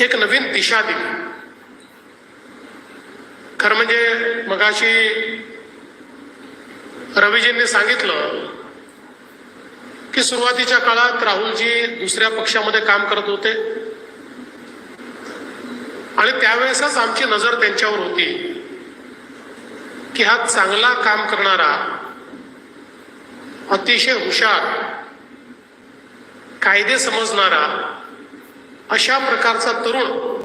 एक नवीन दिशा दिली. खरं म्हणजे मगाशी रवीजींनी सांगितलं की सुरुवातीच्या काळात राहुलजी दुसऱ्या पक्षामध्ये काम करत होते. आणि त्यावेळेसच आमची नजर त्यांच्यावर होती की हा चांगला काम करणारा अतिशय हुशार कायदे समजणारा अशा प्रकारचा तरुण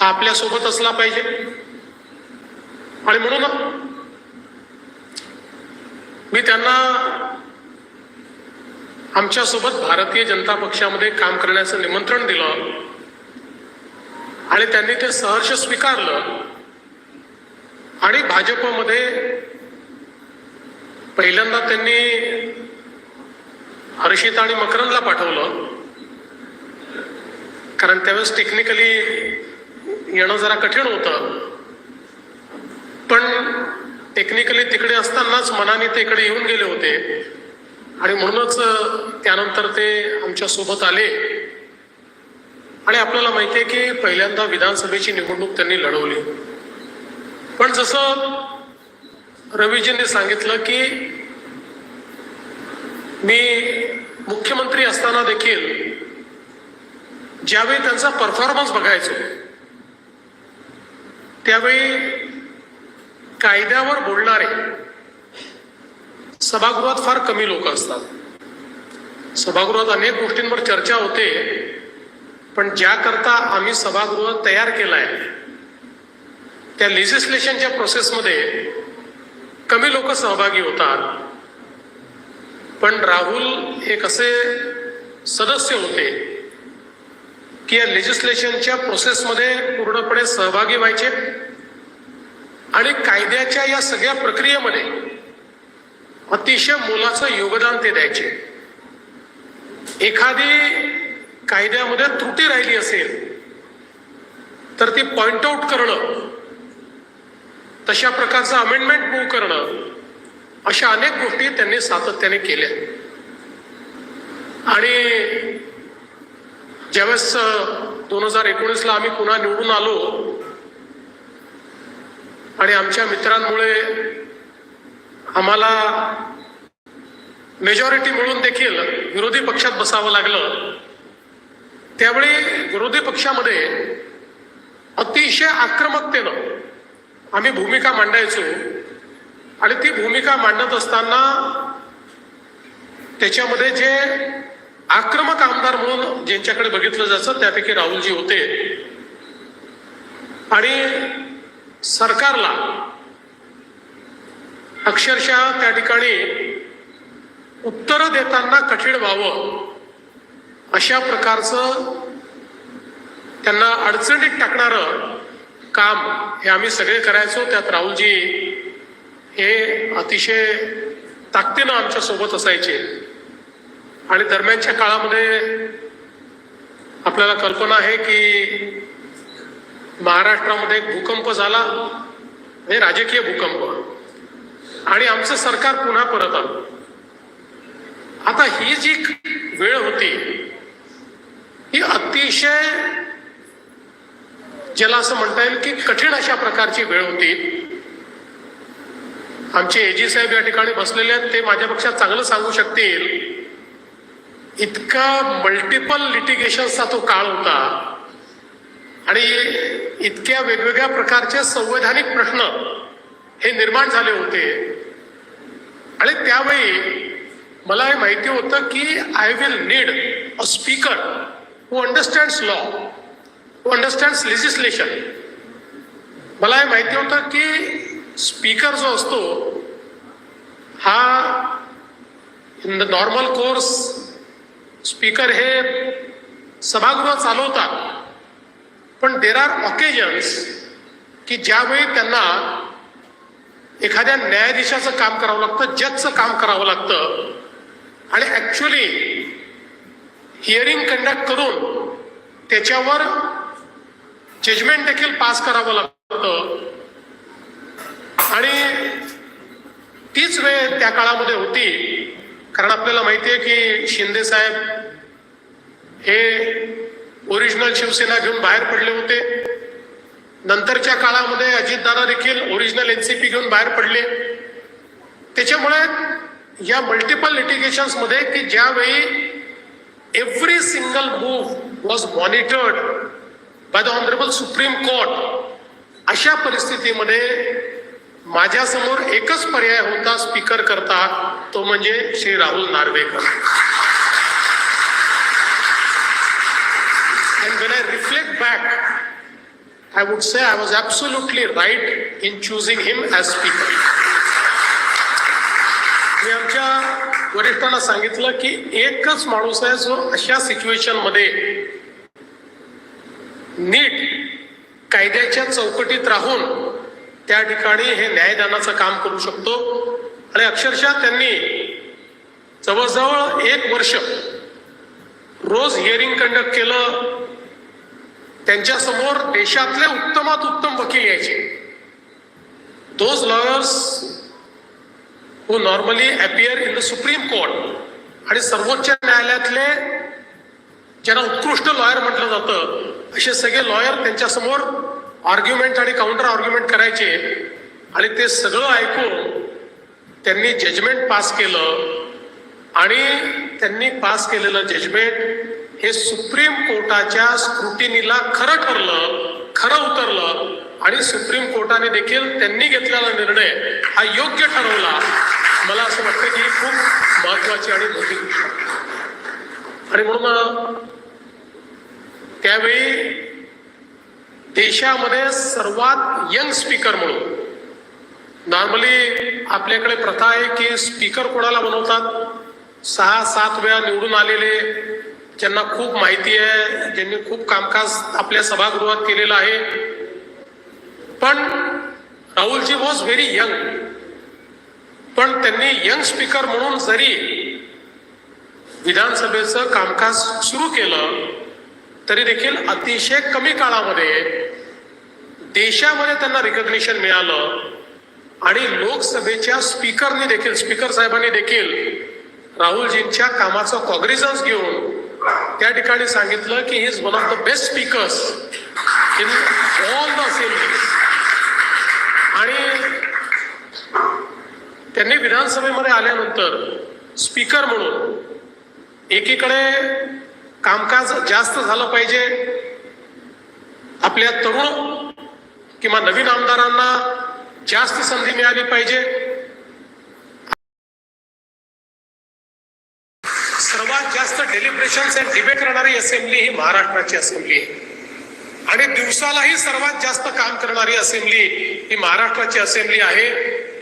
आपल्यासोबत असला पाहिजे. आणि म्हणून मी त्यांना आमच्यासोबत भारतीय जनता पक्षामध्ये काम करण्याचं निमंत्रण दिलं. आणि त्यांनी ते सहर्ष स्वीकारलं. आणि भाजपमध्ये पहिल्यांदा त्यांनी हर्षिता आणि मकरंदला पाठवलं. कारण त्यावेळेस टेक्निकली येणं जरा कठीण होतं. पण टेक्निकली तिकडे असतानाच मनाने ते इकडे येऊन गेले होते. आणि म्हणूनच त्यानंतर ते आमच्यासोबत आले. आणि आपल्याला माहिती आहे की पहिल्यांदा विधानसभेची निवडणूक त्यांनी लढवली. पण जसं रवीजींनी सांगितलं की मी मुख्यमंत्री असताना देखील ज्यावेळी त्यांचा परफॉर्मन्स बघायचो त्यावेळी कायद्यावर बोलणारे सभागृहात फार कमी लोक असतात. सभागृहात अनेक गोष्टींवर चर्चा होते पण ज्याकरता आम्ही सभागृह तयार केलाय त्या लेजिस्लेशनच्या प्रोसेसमध्ये कमी लोक सहभागी होतात. पण राहुल एक असे सदस्य होते की या लेजिस्लेशनच्या प्रोसेसमध्ये पूर्णपणे सहभागी व्हायचे आणि कायद्याच्या या सगळ्या प्रक्रियेमध्ये अतिशय मोलाचं योगदान ते द्यायचे. एखादी कायद्यामध्ये त्रुटी राहिली असेल तर ती पॉइंट आउट करणं तशा प्रकारचं अमेंडमेंट मूव्ह करणं अशा अनेक गोष्टी त्यांनी सातत्याने केल्या. आणि ज्यावेळेस दोन हजार एकोणीसला आम्ही पुन्हा निवडून आलो आणि आमच्या मित्रांमुळे आम्हाला मेजॉरिटी मिळून देखील विरोधी पक्षात बसावं लागलं. त्यावेळी विरोधी पक्षामध्ये अतिशय आक्रमकतेनं आम्ही भूमिका मांडायचो आणि ती भूमिका मांडत असताना त्याच्यामध्ये जे आक्रमक आमदार म्हणून ज्यांच्याकडे बघितलं जातं त्यापैकी राहुलजी होते. आणि सरकारला अक्षरशः त्या ठिकाणी उत्तरं देताना कठीण व्हावं अशा प्रकारचं त्यांना अडचणीत टाकणारं काम हे आम्ही सगळे करायचो. त्यात राहुलजी हे अतिशय ताकदीनं आमच्यासोबत असायचे. आणि दरम्यानच्या काळामध्ये आपल्याला कल्पना आहे की महाराष्ट्रामध्ये एक भूकंप झाला हे राजकीय भूकंप. आणि आमचं सरकार पुन्हा परत आलं. आता ही जी वेळ होती ही अतिशय ज्याला असं म्हणता येईल की कठीण अशा प्रकारची वेळ होती. आमचे एजी साहेब या ठिकाणी बसलेले आहेत ते माझ्यापेक्षा चांगलं सांगू शकतील. इतका मल्टिपल लिटिगेशनचा तो काळ होता. आणि इतक्या वेगवेगळ्या प्रकारचे संवैधानिक प्रश्न हे निर्माण झाले होते. आणि त्यावेळी मला हे माहिती होतं की I will need a speaker who understands law who understands legislation मला हे माहिती होतं की स्पीकर जो असतो हा in the normal course speaker हे सभागृह चालवतात. पण देर आर ऑकेजन्स की ज्यावेळी त्यांना एखाद्या न्यायाधीशाचं काम करावं लागतं जजचं काम करावं लागतं. आणि ॲक्च्युली हिअरिंग कंडक्ट करून त्याच्यावर जजमेंट देखील पास करावं लागतं. आणि तीच वेळ त्या काळामध्ये होती. कारण आपल्याला माहिती आहे की शिंदे साहेब हे ओरिजिनल शिवसेना घेऊन बाहेर पडले होते. नंतरच्या काळामध्ये अजितदादा देखील ओरिजिनल एनसीपी घेऊन बाहेर पडले. त्याच्यामुळे या मल्टिपल लिटिगेशन्समध्ये की ज्यावेळी every single move was monitored by the honourable Supreme Court अशा परिस्थितीमध्ये माझ्यासमोर एकच पर्याय होता स्पीकर करता तो म्हणजे Shri Rahul Narvekar And when I reflect back, I would say I was absolutely right in choosing him as speaker. मी आमच्या वरिष्ठांना सांगितलं की एकच माणूस आहे जो अशा सिच्युएशनमध्ये नीट कायद्याच्या चौकटीत राहून त्या ठिकाणी हे न्यायदानाचं काम करू शकतो. आणि अक्षरशः त्यांनी जवळजवळ एक वर्ष रोज हिअरिंग कंडक्ट केलं. त्यांच्यासमोर देशातले उत्तमात उत्तम वकील यायचे. Those lawyers who normally appear in the Supreme Court आणि सर्वोच्च न्यायालयातले ज्यांना उत्कृष्ट लॉयर म्हटलं जातं असे सगळे लॉयर त्यांच्यासमोर आर्ग्युमेंट आणि काउंटर आर्ग्युमेंट करायचे आणि ते सगळं ऐकून त्यांनी जजमेंट पास केलं आणि त्यांनी पास केलेलं जजमेंट हे सुप्रीम कोर्टाच्या स्क्रुटिनीला खरं ठरलं खरं उतरलं आणि सुप्रीम कोर्टाने देखील त्यांनी घेतलेला निर्णय हा योग्य ठरवला. मला असं वाटतं की ही खूप महत्वाची आणि मोठी गोष्ट आणि म्हणून त्यावेळी देशामध्ये सर्वात यंग स्पीकर म्हणून. नॉर्मली आपल्याकडे प्रथा आहे की स्पीकर कोणाला बनवतात? सहा सात वेळा निवडून आलेले ज्यांना खूप माहिती आहे ज्यांनी खूप कामकाज आपल्या सभागृहात केलेलं आहे. पण राहुलजी वॉज व्हेरी यंग पण त्यांनी यंग स्पीकर म्हणून जरी विधानसभेचं कामकाज सुरू केलं तरी देखील अतिशय कमी काळामध्ये देशामध्ये त्यांना रिकग्निशन मिळालं. आणि लोकसभेच्या स्पीकरने देखील स्पीकर साहेबांनी देखील राहुलजींच्या कामाचं कॉग्रिझन्स घेऊन त्या ठिकाणी सांगितलं की he is one of the best speakers in all the assembly आणि त्यांनी विधानसभेमध्ये आल्यानंतर स्पीकर म्हणून एकीकडे कामकाज जास्त झालं पाहिजे. आपल्या तरुण किंवा नवीन आमदारांना जास्त संधी मिळाली पाहिजे. सर्वात जास्त डेलिब्रेशन अँड डिबेट करणारी असेंब्ली ही महाराष्ट्राची असेंब्ली आहे आणि दिवसालाही सर्वात जास्त काम करणारी असेंब्ली ही महाराष्ट्राची असेंब्ली आहे.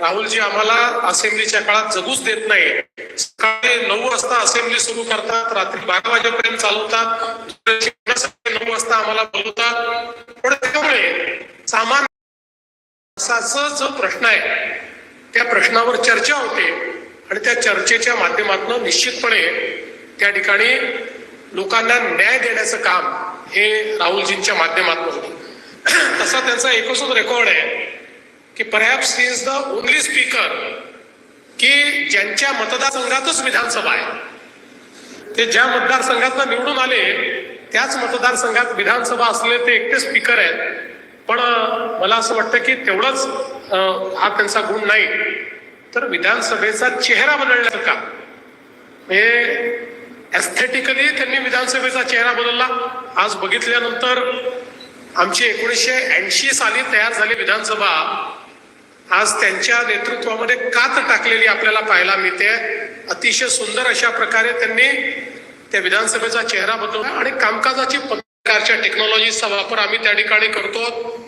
राहुलजी आम्हाला असेंब्लीच्या काळात जगूच देत नाही. सकाळी नऊ वाजता असेंब्ली सुरू करतात रात्री बारा वाजेपर्यंत चालवतात सकाळी नऊ वाजता आम्हाला बोलवतात. पण त्यामुळे सामान्य जो प्रश्न आहे त्या प्रश्नावर चर्चा होते आणि त्या चर्चेच्या माध्यमातून निश्चितपणे त्या ठिकाणी लोकांना न्याय देण्याचं काम हे राहुलजींच्या माध्यमातून होतं. तसा त्यांचा एकच रेकॉर्ड आहे. की perhaps he is the only speaker की ज्यांच्या मतदारसंघातच विधानसभा आहे. ते ज्या मतदारसंघात निवडून आले त्याच मतदारसंघात विधानसभा असलेले ते एकटे स्पीकर आहेत. पण मला असं वाटतं की तेवढंच हा त्यांचा गुण नाही. तर विधानसभेचा चेहरा बदलण्यासारखा म्हणजे एस्थेटिकली त्यांनी विधानसभेचा चेहरा बदलला. आज बघितल्यानंतर आमची एकोणीसशे ऐंशी साली तयार झाली विधानसभा. आज त्यांच्या नेतृत्वामध्ये कात टाकलेली आपल्याला पाहायला मिळते. अतिशय सुंदर अशा प्रकारे त्यांनी त्या विधानसभेचा चेहरा बदलला आणि कामकाजाची प्रकारच्या टेक्नॉलॉजीचा वापर आम्ही त्या ठिकाणी करतो.